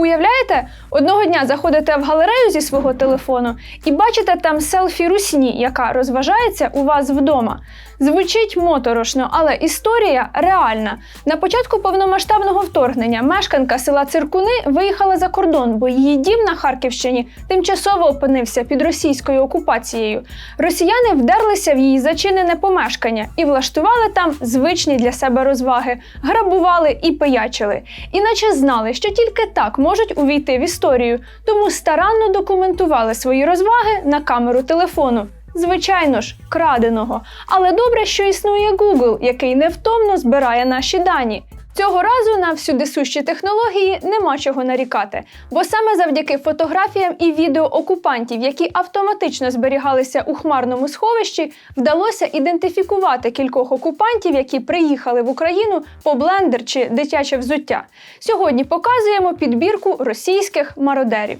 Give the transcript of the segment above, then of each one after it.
Уявляєте, одного дня заходите в галерею зі свого телефону і бачите там селфі русні, яка розважається у вас вдома. Звучить моторошно, але історія реальна. На початку повномасштабного вторгнення мешканка села Циркуни виїхала за кордон, бо її дім на Харківщині тимчасово опинився під російською окупацією. Росіяни вдерлися в її зачинене помешкання і влаштували там звичні для себе розваги, грабували і пиячили. Іначе знали, що тільки так можуть увійти в історію, тому старанно документували свої розваги на камеру телефону. Звичайно ж, краденого. Але добре, що існує Google, який невтомно збирає наші дані. Цього разу на всюдисущі технології нема чого нарікати, бо саме завдяки фотографіям і відео окупантів, які автоматично зберігалися у хмарному сховищі, вдалося ідентифікувати кількох окупантів, які приїхали в Україну по блендер чи дитяче взуття. Сьогодні показуємо підбірку російських мародерів.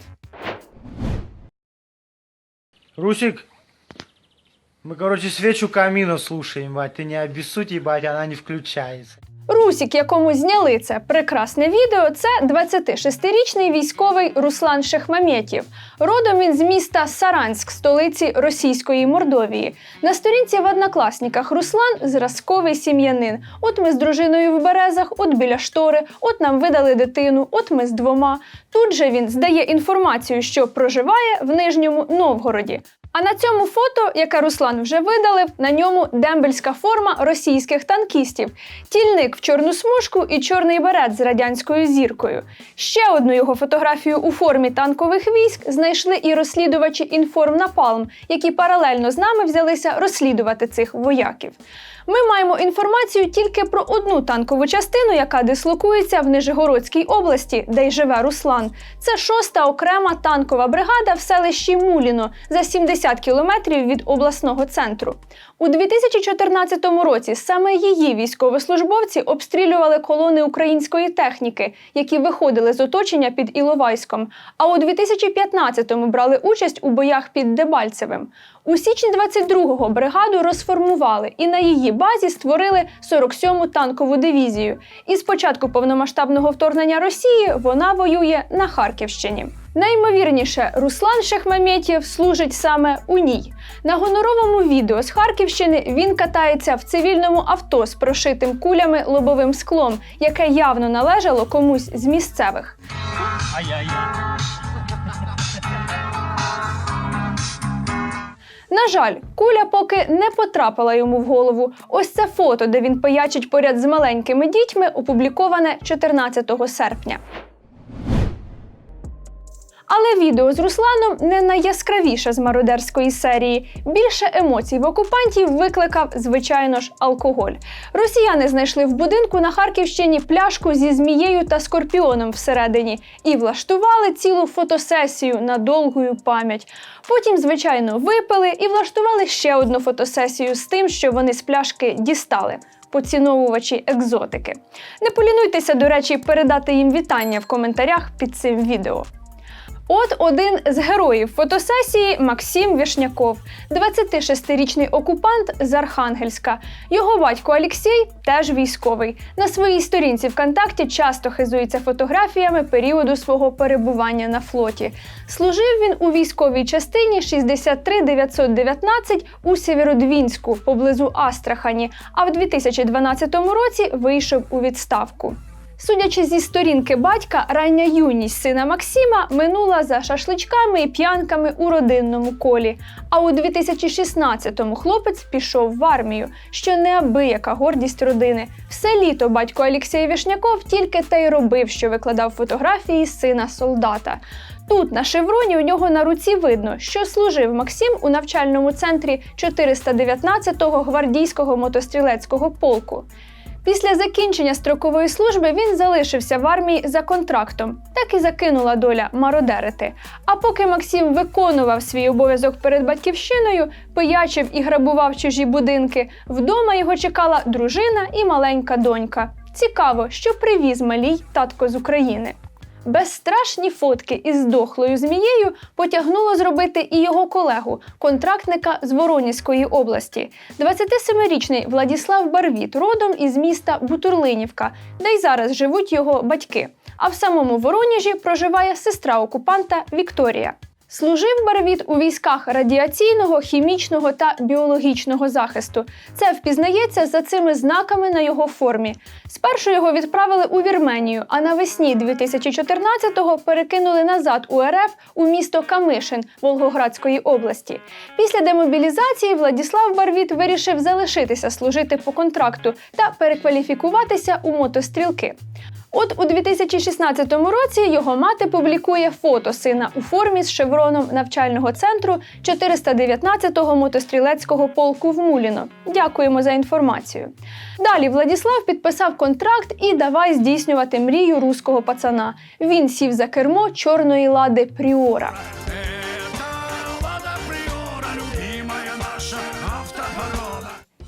Русик, мы, короче, свечу камина слушаем, бать. Ты не обессудь, ебать, она не включается. Русік, якому зняли це прекрасне відео, це 26-річний військовий Руслан Шехмаметєв. Родом він з міста Саранськ, столиці Російської Мордовії. На сторінці в однокласниках Руслан зразковий сім'янин. От ми з дружиною в березах, от біля штори, от нам видали дитину, от ми з двома. Тут же він здає інформацію, що проживає в Нижньому Новгороді. А на цьому фото, яке Руслан вже видалив, на ньому дембельська форма російських танкістів, тільник в чорну смужку і чорний берет з радянською зіркою. Ще одну його фотографію у формі танкових військ знайшли і розслідувачі Інформнапалм, які паралельно з нами взялися розслідувати цих вояків. Ми маємо інформацію тільки про одну танкову частину, яка дислокується в Нижегородській області, де й живе Руслан. Це шоста окрема танкова бригада в селищі Муліно за 70 кілометрів від обласного центру. У 2014 році саме її військовослужбовці обстрілювали колони української техніки, які виходили з оточення під Іловайськом. А у 2015-му брали участь у боях під Дебальцевим. У січні 22-го бригаду розформували і на її базі створили 47-му танкову дивізію. І з початку повномасштабного вторгнення Росії вона воює на Харківщині. Наймовірніше, Руслан Шехмаметєв служить саме у ній. На гоноровому відео з Харківщини він катається в цивільному авто з прошитим кулями лобовим склом, яке явно належало комусь з місцевих. На жаль, куля поки не потрапила йому в голову. Ось це фото, де він пиячить поряд з маленькими дітьми, опубліковане 14 серпня. Але відео з Русланом не найяскравіше з мародерської серії. Більше емоцій в окупантів викликав, звичайно ж, алкоголь. Росіяни знайшли в будинку на Харківщині пляшку зі змією та скорпіоном всередині і влаштували цілу фотосесію на довгую пам'ять. Потім, звичайно, випили і влаштували ще одну фотосесію з тим, що вони з пляшки дістали. Поціновувачі екзотики. Не полінуйтеся, до речі, передати їм вітання в коментарях під цим відео. От один з героїв фотосесії Максим Вішняков, 26-річний окупант з Архангельська. Його батько Олексій теж військовий. На своїй сторінці ВКонтакті часто хизується фотографіями періоду свого перебування на флоті. Служив він у військовій частині 63919 у Сєвєродвінську поблизу Астрахані, а в 2012 році вийшов у відставку. Судячи зі сторінки батька, рання юність сина Максима минула за шашличками і п'янками у родинному колі. А у 2016-му хлопець пішов в армію, що неабияка гордість родини. Все літо батько Олексій Вішняков тільки те й робив, що викладав фотографії сина солдата. Тут на шевроні у нього на руці видно, що служив Максим у навчальному центрі 419-го гвардійського мотострілецького полку. Після закінчення строкової служби він залишився в армії за контрактом. Так і закинула доля мародерити. А поки Максим виконував свій обов'язок перед батьківщиною, пиячив і грабував чужі будинки, вдома його чекала дружина і маленька донька. Цікаво, що привіз малій татко з України. Безстрашні фотки із дохлою змією потягнуло зробити і його колегу, контрактника з Воронізької області. 27-річний Владіслав Барвіт, родом із міста Бутурлинівка, де й зараз живуть його батьки. А в самому Вороніжі проживає сестра окупанта Вікторія. Служив Барвіт у військах радіаційного, хімічного та біологічного захисту. Це впізнається за цими знаками на його формі. Спершу його відправили у Вірменію, а навесні 2014-го перекинули назад у РФ у місто Камишин Волгоградської області. Після демобілізації Владіслав Барвіт вирішив залишитися служити по контракту та перекваліфікуватися у мотострілки. От у 2016 році його мати публікує фото сина у формі з шевроном навчального центру 419-го мотострілецького полку в Муліно. Дякуємо за інформацію. Далі Владіслав підписав контракт і давай здійснювати мрію руського пацана. Він сів за кермо чорної лади Пріора.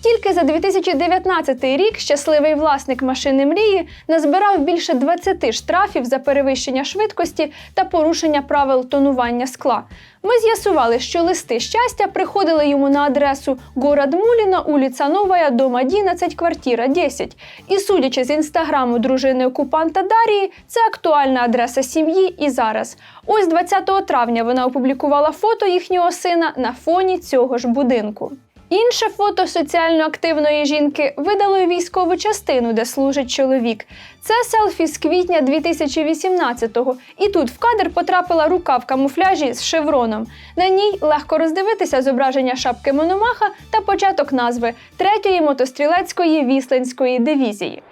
Тільки за 2019 рік щасливий власник машини мрії назбирав більше 20 штрафів за перевищення швидкості та порушення правил тонування скла. Ми з'ясували, що листи щастя приходили йому на адресу Город Муліна, улиця Новая, дом 11, квартира 10. І судячи з інстаграму дружини окупанта Дарії, це актуальна адреса сім'ї і зараз. Ось 20 травня вона опублікувала фото їхнього сина на фоні цього ж будинку. Інше фото соціально активної жінки видало військову частину, де служить чоловік. Це селфі з квітня 2018-го. І тут в кадр потрапила рука в камуфляжі з шевроном. На ній легко роздивитися зображення шапки Мономаха та початок назви третьої мотострілецької вісленської дивізії.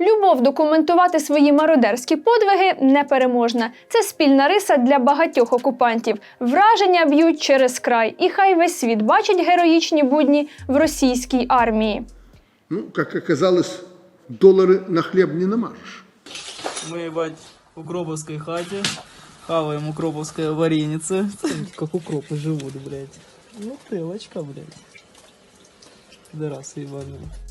Любов документувати свої мародерські подвиги непереможна. Це спільна риса для багатьох окупантів. Враження б'ють через край, і хай весь світ бачить героїчні будні в російській армії. Ну, как оказалось, доллары на хлеб не намажешь. Мы, ебать, в укроповской хате, хаваем укроповское варенице. Как укропы живут, блядь. Ну, тылочка, блядь. Пидорасы ебаные.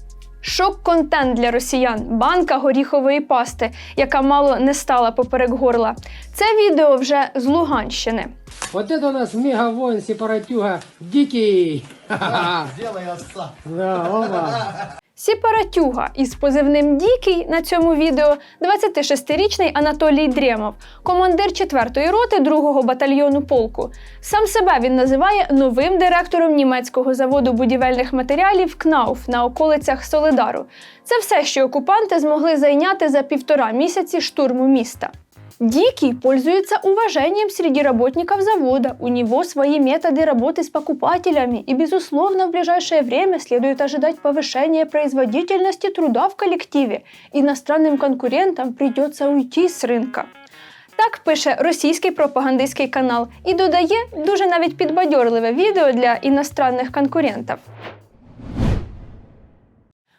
Шок-контент для росіян банка горіхової пасти, яка мало не стала поперек горла. Це відео вже з Луганщини. Вот это у нас мегавоин сепаратюга дикий. Сделай отца. Да, оба. Сепаратюга із позивним Дікий на цьому відео 26-річний Анатолій Дрємов, командир 4-ї роти 2-го батальйону полку. Сам себе він називає новим директором німецького заводу будівельних матеріалів КНАУФ на околицях Солидару. Це все, що окупанти змогли зайняти за півтора місяці штурму міста. Дикий пользуется уважением среди работников завода. У него свои методы работы с покупателями, и, безусловно, в ближайшее время следует ожидать повышения производительности труда в коллективе. Иностранным конкурентам придется уйти с рынка. Так пише російський пропагандистський канал і додає дуже навіть підбадьорливе відео для іностранних конкурентів.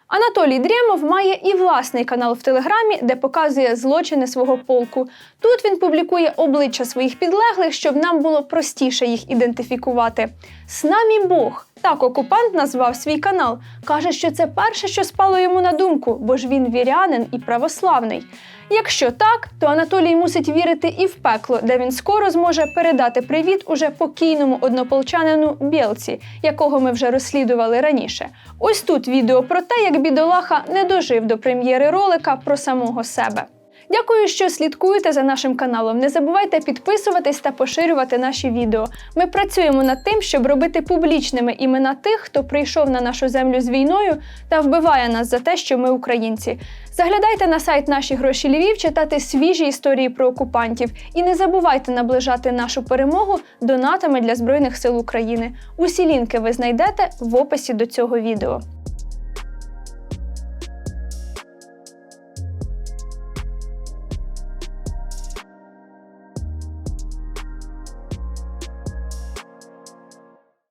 Анатолій Дрємов має і власний канал в Телеграмі, де показує злочини свого полку. Тут він публікує обличчя своїх підлеглих, щоб нам було простіше їх ідентифікувати. З нами Бог. Так окупант назвав свій канал. Каже, що це перше, що спало йому на думку, бо ж він вірянин і православний. Якщо так, то Анатолій мусить вірити і в пекло, де він скоро зможе передати привіт уже покійному однополчанину Білці, якого ми вже розслідували раніше. Ось тут відео про те, бідолаха не дожив до прем'єри ролика про самого себе. Дякую, що слідкуєте за нашим каналом. Не забувайте підписуватись та поширювати наші відео. Ми працюємо над тим, щоб робити публічними імена тих, хто прийшов на нашу землю з війною та вбиває нас за те, що ми українці. Заглядайте на сайт наші гроші Львів, читати свіжі історії про окупантів. І не забувайте наближати нашу перемогу донатами для Збройних сил України. Усі лінки ви знайдете в описі до цього відео.